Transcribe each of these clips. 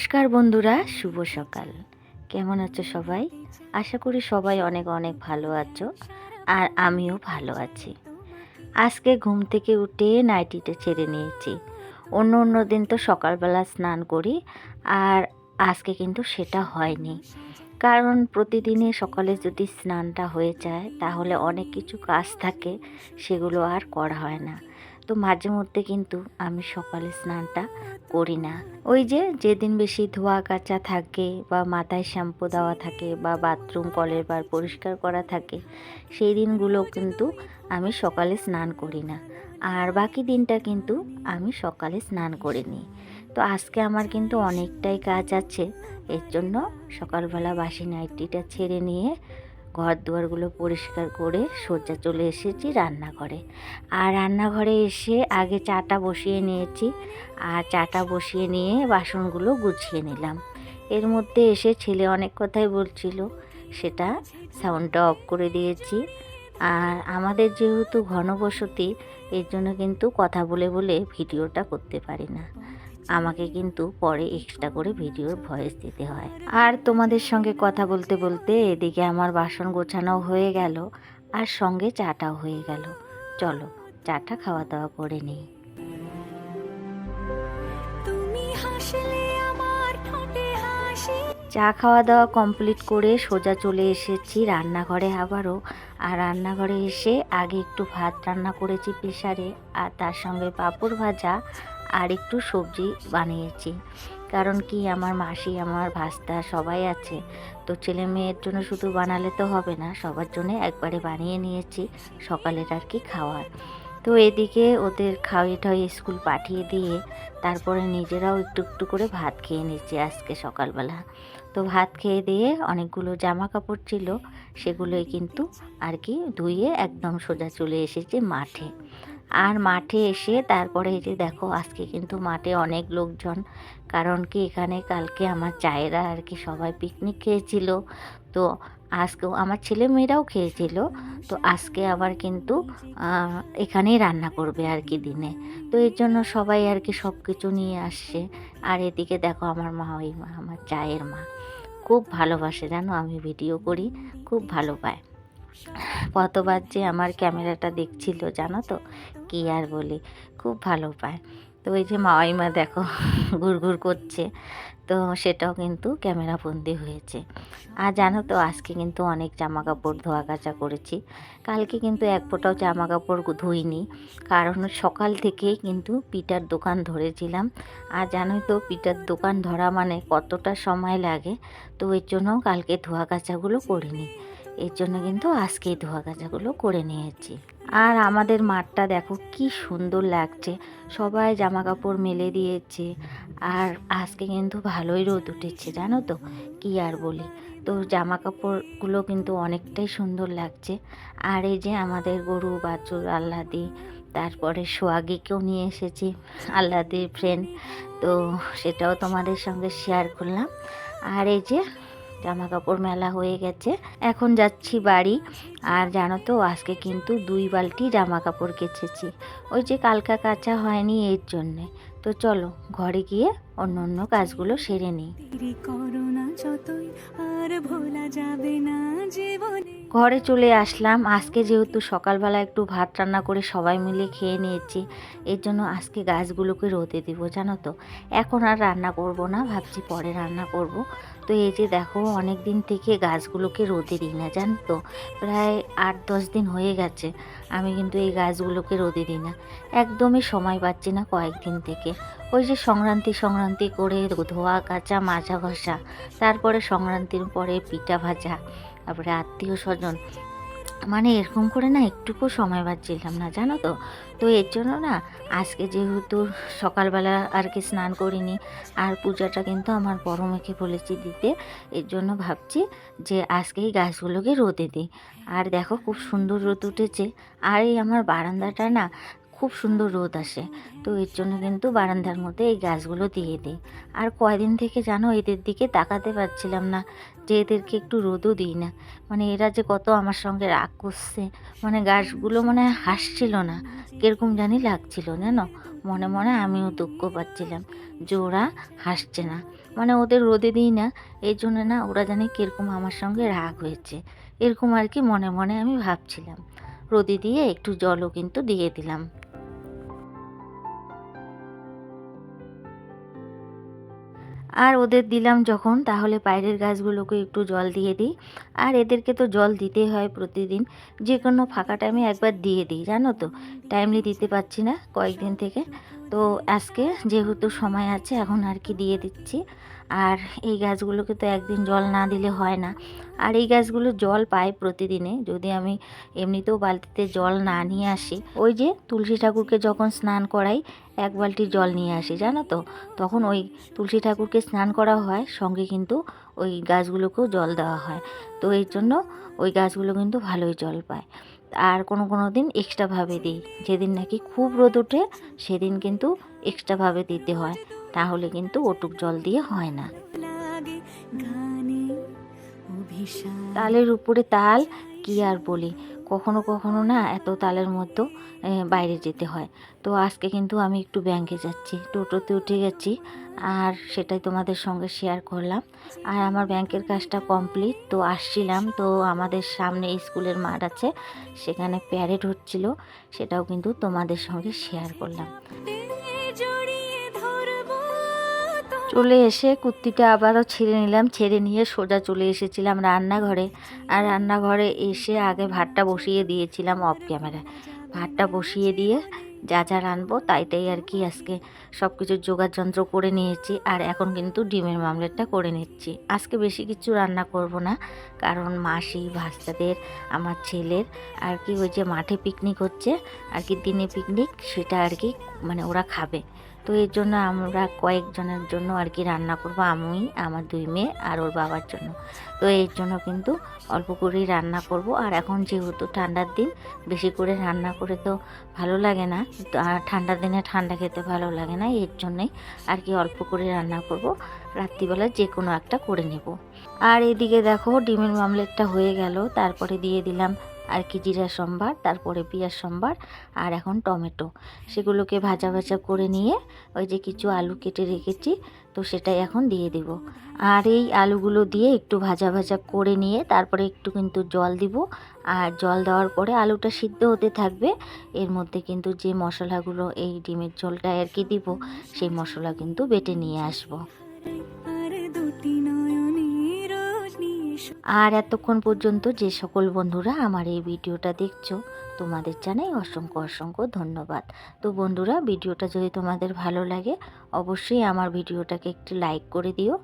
নমস্কার বন্ধুরা, শুভ সকাল। কেমন আছো সবাই? আশা করি সবাই অনেক অনেক ভালো আছো আর আমিও ভালো আছি। আজকে ঘুম থেকে উঠে নাইটিটা ছেড়ে নিয়েছি। অন্য অন্য দিন তো সকালবেলা স্নান করি আর আজকে কিন্তু সেটা হয়নি। কারণ প্রতিদিনে সকালে যদি স্নানটা হয়ে যায়, তাহলে অনেক কিছু কাজ থাকে, সেগুলো আর করা হয় না। তো মাঝে মধ্যে কিন্তু আমি সকালে স্নানটা করি না। ওই যে যেদিন বেশি ধোয়া কাচা থাকে বা মাথায় শ্যাম্পু দেওয়া থাকে বা বাথরুম কলের বার পরিষ্কার করা থাকে, সেই দিনগুলো কিন্তু আমি সকালে স্নান করি না। আর বাকি দিনটা কিন্তু আমি সকালে স্নান করে নিই। তো আজকে আমার কিন্তু অনেকটাই কাজ আছে, এর জন্য সকালবেলা বাসি নাইটিটা ছেড়ে নিয়ে ঘর দুয়ারগুলো পরিষ্কার করে সোজা চলে এসেছি রান্নাঘরে। আর রান্নাঘরে এসে আগে চাটা বসিয়ে নিয়েছি আর চাটা বসিয়ে নিয়ে বাসনগুলো গুছিয়ে নিলাম। এর মধ্যে এসে ছেলে অনেক কথাই বলছিল, সেটা সাউন্ডটা অফ করে দিয়েছি। আর আমাদের যেহেতু ঘনবসতি, এর জন্য কিন্তু কথা বলে বলে ভিডিওটা করতে পারি না। আমাকে কিন্তু পরে এক্সট্রা করে ভিডিওর ভয়েস দিতে হয়। আর তোমাদের সঙ্গে কথা বলতে বলতে এদিকে আমার বাসন গোছানো হয়ে গেল আর সঙ্গে চাটাও হয়ে গেল। চলো চাটা খাওয়া দাওয়া করে নিই। তুমি হাসলে আমার ঠোঁটে হাসি। চা খাওয়া দাওয়া কমপ্লিট করে সোজা চলে এসেছি রান্নাঘরে আবারও। আর রান্নাঘরে এসে আগে একটু ভাত রান্না করেছি প্রেশারে আর তার সঙ্গে পাঁপড় ভাজা আর একটু সবজি বানিয়েছি। কারণ কি, আমার মাসি, আমার ভাস্তা সবাই আছে। তো ছেলে মেয়ের জন্য শুধু বানালে তো হবে না, সবার জন্য একবারে বানিয়ে নিয়েছি সকালের আর কি খাওয়ার। তো এদিকে ওদের খাওয়িয়ে টাওয়িয়ে স্কুল পাঠিয়ে দিয়ে তারপরে নিজেরাও একটু একটু করে ভাত খেয়ে নিচ্ছি আজকে সকালবেলা। তো ভাত খেয়ে দিয়ে অনেকগুলো জামা কাপড় ছিল, সেগুলোই কিন্তু আর কি ধুয়ে একদম সোজা চলে এসেছি মাঠে। আর মাঠে এসে তারপরে এই যে দেখো, আজকে কিন্তু মাঠে অনেক লোকজন। কারণ কি, এখানে কালকে আমার চায়েরা আর কি সবাই পিকনিক খেয়েছিল। তো আজকেও আমার ছেলে মেয়েরাও খেয়েছিল। তো আজকে আবার কিন্তু এখানেই রান্না করবে আর কি দিনে। তো এর জন্য সবাই আর কি সব কিছু নিয়ে আসছে। আর এদিকে দেখো আমার মা, ওই মা, আমার চায়ের মা। খুব ভালোবাসে, জানো? আমি ভিডিও করি, খুব ভালো পায়। কতবার যে আমার ক্যামেরাটা দেখছিল, জানো তো? কি আর বলি, খুব ভালো পায়। তো ওই যে মাওয়াইমা দেখো ঘুরঘুর করছে, তো সেটাও কিন্তু ক্যামেরা বন্দি হয়েছে। আর জানো তো, আজকে কিন্তু অনেক জামা কাপড় ধোয়া কাচা করেছি। কালকে কিন্তু এক ফোঁটাও জামা কাপড় ধুইনি, কারণ সকাল থেকেই কিন্তু পিঠার দোকান ধরেছিলাম। আর জানোই তো, পিঠার দোকান ধরা মানে কতটা সময় লাগে, তো এর জন্য কালকে ধোয়া কাচাগুলো করিনি। এর জন্য কিন্তু আজকেই ধোয়া কাচাগুলো করে নিয়েছি। আর আমাদের মাঠটা দেখো কি সুন্দর লাগছে। সবাই জামা কাপড় মেলে দিয়েছে। আর আজকে কিন্তু ভালোই রোদ উঠেছে, জানো তো? কি আর বলি? তো জামা কাপড়গুলো কিন্তু অনেকটাই সুন্দর লাগছে। আর এই যে আমাদের গরু, বাছুর আল্লাদি তারপরে সোয়াগিকেও নিয়ে এসেছি আল্লাদির ফ্রেন্ড তো সেটাও তোমাদের সঙ্গে শেয়ার করলাম। আর এই যে জামা কাপড় মেলা হয়ে গেছে। এখন যাচ্ছি বাড়ি। আর জানো তো আজকে কিন্তু দুই বালতি জামা কাপড় কেচেছি। ওই যে কালকা কাচা হয়নি এর জন্যে। তো চলো ঘরে গিয়ে অন্য অন্য কাজগুলো সেরে নিই। না আর ভোলা যাবে না জীবনে। ঘরে চলে আসলাম। আজকে যেহেতু সকালবেলা একটু ভাত রান্না করে সবাই মিলে খেয়ে নিয়েছি এর জন্য আজকে গাছগুলোকে রোদে দিব জানো তো। এখন আর রান্না করব না ভাবছি পরে রান্না করব। তো এই যে দেখো অনেক দিন থেকে গাছগুলোকে রোদে দিই না, জান তো? প্রায় আট, দশ দিন হয়ে গেছে, আমি কিন্তু এই গাছগুলোকে রোদে দিই না। একদমই সময় পাচ্ছি না কয়েকদিন থেকে। ওই যে সংক্রান্তি সংক্রান্তি করে ধোয়া, কাচা, মাজা ঘষা, তারপরে সংক্রান্তির পরে পিঠা ভাজা, তারপরে আত্মীয় স্বজন মানে এরকম করে না একটুকু সময় পাচ্ছিলাম না, জানো তো? তো এর জন্য না আজকে যেহেতু সকালবেলা আর কি স্নান করিনি, আর পূজাটা কিন্তু আমার বড় মেখে বলেছি দিতে, এর জন্য ভাবছি যে আজকে এই গাছগুলোকে রোদে দিই। আর দেখো খুব সুন্দর রোদ উঠেছে। আর এই আমার বারান্দাটা না খুব সুন্দর রোদ আসে। তো এর জন্য কিন্তু বারান্দার মধ্যে এই গাছগুলো দিয়ে দিই। আর কয়দিন থেকে জানো এদের দিকে তাকাতে পারছিলাম না, যে এদেরকে একটু রোদও দিই না। মানে এরা যে কত আমার সঙ্গে রাগ করছে মানে গাছগুলো মানে হাসছিল না। কীরকম জানি লাগছিল জানো? মনে মনে আমিও দুঃখ পাচ্ছিলাম যে ওরা হাসছে না। মানে ওদের রোদে দিই না, এই জন্য না ওরা জানি কীরকম আমার সঙ্গে রাগ হয়েছে। এরকম আর কি মনে মনে আমি ভাবছিলাম। রোদে দিয়ে একটু জলও কিন্তু দিয়ে দিলাম। আর ওদের দিলাম যখন, তাহলে বাইরের গাছগুলোকে একটু জল দিয়ে দিই। আর এদেরকে তো জল দিতে হয় প্রতিদিন। যে কোনো ফাঁকা টাইমে একবার দিয়ে দিই, জানো তো? টাইমলি দিতে পারছি না কয়েকদিন থেকে। তো আজকে যেহেতু সময় আছে, এখন আর কি দিয়ে দিচ্ছি। আর এই গাছগুলোকে তো একদিন জল না দিলে হয় না। আর এই গাছগুলো জল পায় প্রতিদিনে, যদি আমি এমনিতেও বালতিতে জল না নিয়ে আসি। ওই যে তুলসী ঠাকুরকে যখন স্নান করাই, এক বালতি জল নিয়ে আসি, জানো তো? তখন ওই তুলসী ঠাকুরকে স্নান করা হয়, সঙ্গে কিন্তু ওই গাছগুলোকেও জল দেওয়া হয়। তো এই জন্য ওই গাছগুলো কিন্তু ভালোই জল পায়। আর কোনো কোনো দিন এক্সট্রাভাবে দিই। যেদিন নাকি খুব রোদ ওঠে সেদিন কিন্তু এক্সট্রাভাবে দিতে হয়। তাহলে কিন্তু ওটুক জল দিয়ে হয় না। তালের উপরে তাল কি আর বলি? কখনো কখনো না এত তালের মধ্যে বাইরে যেতে হয়। তো আজকে কিন্তু আমি একটু ব্যাংকে যাচ্ছি, টোটোতে উঠে গেছি আর সেটাই তোমাদের সঙ্গে শেয়ার করলাম। আর আমার ব্যাংকের কাজটা কমপ্লিট তো আসছিলাম। তো আমাদের সামনে স্কুলের মাঠ আছে, সেখানে প্যারেড হচ্ছিল, সেটাও কিন্তু তোমাদের সঙ্গে শেয়ার করলাম। চলে এসে কুর্তিটা আবারও ছেড়ে নিলাম। ছেড়ে নিয়ে সোজা চলে এসেছিলাম রান্নাঘরে। আর রান্নাঘরে এসে আগে ভাতটা বসিয়ে দিয়েছিলাম অফ ক্যামেরা ভাতটা বসিয়ে দিয়ে যা যা রানবো তাই আর কি আজকে সব কিছু যোগাড় যন্ত্র করে নিয়েছি। আর এখন কিন্তু ডিমের মামলেটটা করে নিচ্ছি। আজকে বেশি কিছু রান্না করব না, কারণ মাসি, ভাস্তাদের, আমার ছেলের, আর কি ওই যে মাঠে পিকনিক হচ্ছে, আর কি দিনে পিকনিক সেটা আর কি মানে ওরা খাবে। তো এর জন্য আমরা কয়েকজনের জন্য আর কি রান্না করব আমি আমার দুই মেয়ে আর ওর বাবার জন্য। তো এর জন্য কিন্তু অল্প করেই রান্না করব। আর এখন যেহেতু ঠান্ডার দিন, বেশি করে রান্না করে তো ভালো লাগে না। ঠান্ডার দিনে ঠান্ডা খেতে ভালো লাগে না, এর জন্যই আর কি অল্প করে রান্না করব। রাত্রিবেলা যে কোনো একটা করে নেব। আর এদিকে দেখো, ডিমের মামলেটটা হয়ে গেল। তারপরে দিয়ে দিলাম আর কি জিরা সম্বার, তারপরে পেঁয়াজ সম্বার আর এখন টমেটো। সেগুলোকে ভাজা ভাজা করে নিয়ে ওই যে কিছু আলু কেটে রেখেছি, তো সেটাই এখন দিয়ে দেব। আর এই আলুগুলো দিয়ে একটু ভাজা ভাজা করে নিয়ে তারপরে একটু কিন্তু জল দিব। আর জল দেওয়ার পরে আলুটা সিদ্ধ হতে থাকবে, এর মধ্যে কিন্তু যে মশলাগুলো এই ডিমের ঝোলটায় আর কি দিব, সেই মশলা কিন্তু বেটে নিয়ে আসব। আর এতক্ষণ পর্যন্ত যে সকল বন্ধুরা আমার এই ভিডিওটা দেখছ, তোমাদের জানাই অসংখ্য অসংখ্য ধন্যবাদ। তো বন্ধুরা, ভিডিওটা যদি তোমাদের ভালো লাগে, অবশ্যই আমার ভিডিওটাকে একটি লাইক করে দিও।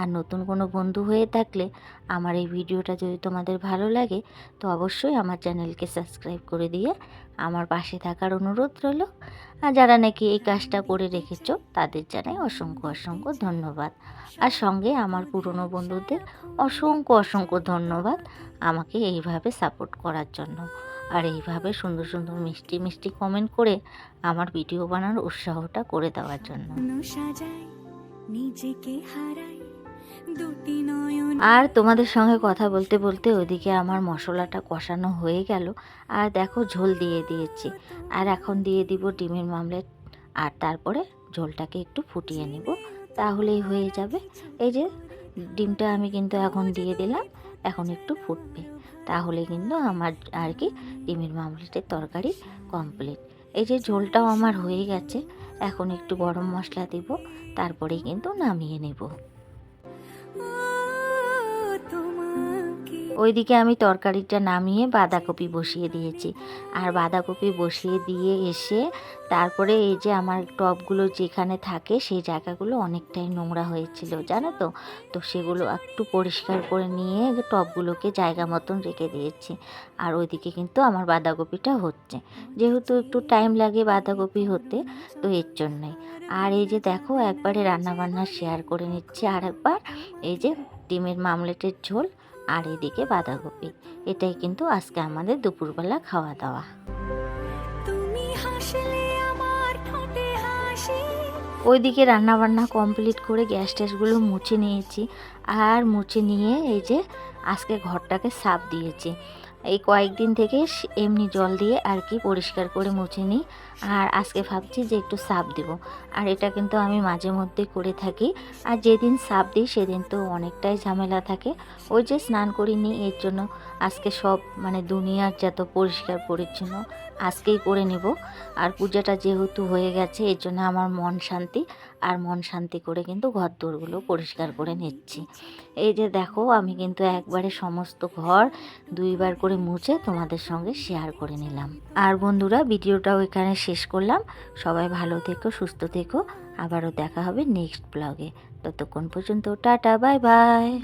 আর নতুন কোনো বন্ধু হয়ে থাকলে আমার এই ভিডিওটা যদি তোমাদের ভালো লাগে, তো অবশ্যই আমার চ্যানেলকে সাবস্ক্রাইব করে দিয়ে আমার পাশে থাকার অনুরোধ রইল। আর যারা নাকি এই কাজটা করে রেখেছ, তাদের জানাই অসংখ্য অসংখ্য ধন্যবাদ। আর সঙ্গে আমার পুরনো বন্ধুদের অসংখ্য অসংখ্য ধন্যবাদ আমাকে এইভাবে সাপোর্ট করার জন্য। আর এইভাবে সুন্দর সুন্দর মিষ্টি মিষ্টি কমেন্ট করে আমার ভিডিও বানানোর উৎসাহটা করে দেওয়ার জন্য। নিজেকে হারাই আর তোমাদের সঙ্গে কথা বলতে বলতে ওইদিকে আমার মশলাটা কষানো হয়ে গেল। আর দেখো ঝোল দিয়ে দিয়েছি। আর এখন দিয়ে দিব ডিমের মামলেট। আর তারপরে ঝোলটাকে একটু ফুটিয়ে নেব। তাহলেই হয়ে যাবে। এই যে ডিমটা আমি কিন্তু এখন দিয়ে দিলাম। এখন একটু ফুটবে। তাহলে কিন্তু আমার আর কি ডিমের মামলেটের তরকারি কমপ্লিট। এই যে ঝোলটাও আমার হয়ে গেছে। এখন একটু গরম মশলা দিব। তারপরেই কিন্তু নামিয়ে নেব। ওইদিকে আমি তরকারিটা নামিয়ে বাঁধাকপি বসিয়ে দিয়েছি। আর বাঁধাকপি বসিয়ে দিয়ে এসে তারপরে এই যে আমার টবগুলো যেখানে থাকে সেই জায়গাগুলো অনেকটাই নোংরা হয়েছিল, জানো তো? তো সেগুলো একটু পরিষ্কার করে নিয়ে টবগুলোকে জায়গা মতন রেখে দিয়েছি। আর ওইদিকে কিন্তু আমার বাঁধাকপিটা হচ্ছে। যেহেতু একটু টাইম লাগে বাঁধাকপি হতে, তো এর জন্যই আর এই যে দেখো, একবারে রান্নাবান্না শেয়ার করে নিচ্ছি আর একবার এই যে ডিমের মামলেটের ঝোল আর এদিকে বাঁধাকপি। এটাই কিন্তু আজকে আমাদের দুপুরবেলা খাওয়া দাওয়া। ওইদিকে রান্নাবান্না কমপ্লিট করে গ্যাস ট্যাসগুলো মুছে নিয়েছি। আর মুছে নিয়ে এই যে আজকে ঘরটাকে সাফ দিয়েছি। এই কয়েকদিন থেকে এমনি জল দিয়ে আর কি পরিষ্কার করে মুছে নিই। আর আজকে ভাবছি যে একটু সাপ দেব। আর এটা কিন্তু আমি মাঝে মধ্যে করে থাকি। আর যেদিন সাপ দিই, সেদিন তো অনেকটাই ঝামেলা থাকে। ওই যে স্নান করিনি, এর জন্য আজকে সব মানে দুনিয়ার যত পরিষ্কার পরিচ্ছন্ন আজকেই করে নেব। আর পূজাটা যেহেতু হয়ে গেছে, এর জন্য আমার মন শান্তি। আর মন শান্তি করে কিন্তু ঘর দোরগুলো পরিষ্কার করে নিচ্ছি। এই যে দেখো, আমি কিন্তু একবারে সমস্ত ঘর দুইবার করে মুছে তোমাদের সঙ্গে শেয়ার করে নিলাম। আর বন্ধুরা, ভিডিওটাও এখানে শেষ করলাম। সবাই ভালো থেকো, সুস্থ থেকো। আবারও দেখা হবে নেক্সট ব্লগে ততক্ষণ পর্যন্ত টাটা বাই বাই